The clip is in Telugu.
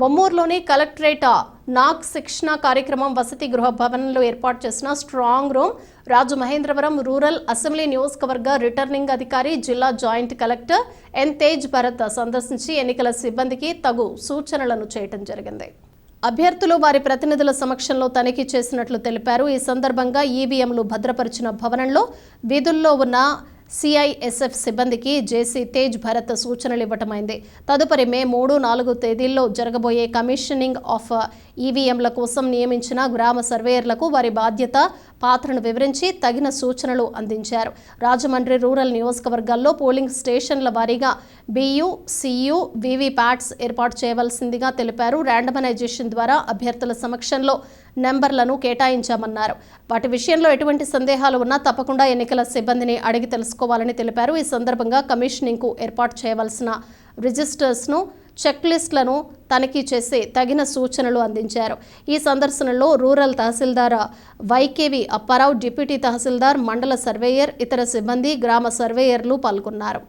బొమ్మూరులోని కలెక్టరేట్ నాక్ శిక్షణ కార్యక్రమం వసతి గృహ భవనంలో ఏర్పాటు చేసిన strong room Rajamahendravaram rural assembly నియోజకవర్గ రిటర్నింగ్ అధికారి జిల్లా joint collector N Tej Bharat సందర్శించి ఎన్నికల సిబ్బందికి తగు సూచనలను చేయటం జరిగింది. అభ్యర్థులు వారి ప్రతినిధుల సమక్షంలో తనిఖీ చేసినట్లు తెలిపారు. ఈ సందర్భంగా ఈవీఎంలు భద్రపరిచిన భవనంలో వీధుల్లో ఉన్న సిఐఎస్ఎఫ్ సిబ్బందికి జేసీ తేజ్ భరత్ సూచనలు ఇవ్వటమైంది. తదుపరి మే మూడు నాలుగు తేదీల్లో జరగబోయే కమిషనింగ్ ఆఫ్ ఈవీఎంల కోసం నియమించిన గ్రామ సర్వేయర్లకు వారి బాధ్యత పాత్రను వివరించి తగిన సూచనలు అందించారు. రాజమండ్రి రూరల్ నియోజకవర్గాల్లో పోలింగ్ స్టేషన్ల వారీగా బియు సియు వీవీప్యాట్స్ ఏర్పాటు చేయవలసిందిగా తెలిపారు. ర్యాండమైజేషన్ ద్వారా అభ్యర్థుల సమక్షంలో నెంబర్లను కేటాయించామన్నారు. వాటి విషయంలో ఎటువంటి సందేహాలు ఉన్నా తప్పకుండా ఎన్నికల సిబ్బందిని అడిగి తెలుసుకోవాలని తెలిపారు. ఈ సందర్భంగా కమిషనింగ్కు ఏర్పాటు చేయవలసిన రిజిస్టర్స్ను చెక్ లిస్టులను తనిఖీ చేసి తగిన సూచనలు అందించారు. ఈ సందర్శనలో rural tahsildar YKV Apparao deputy tahsildar మండల సర్వేయర్ ఇతర సిబ్బంది గ్రామ సర్వేయర్లు పాల్గొన్నారు.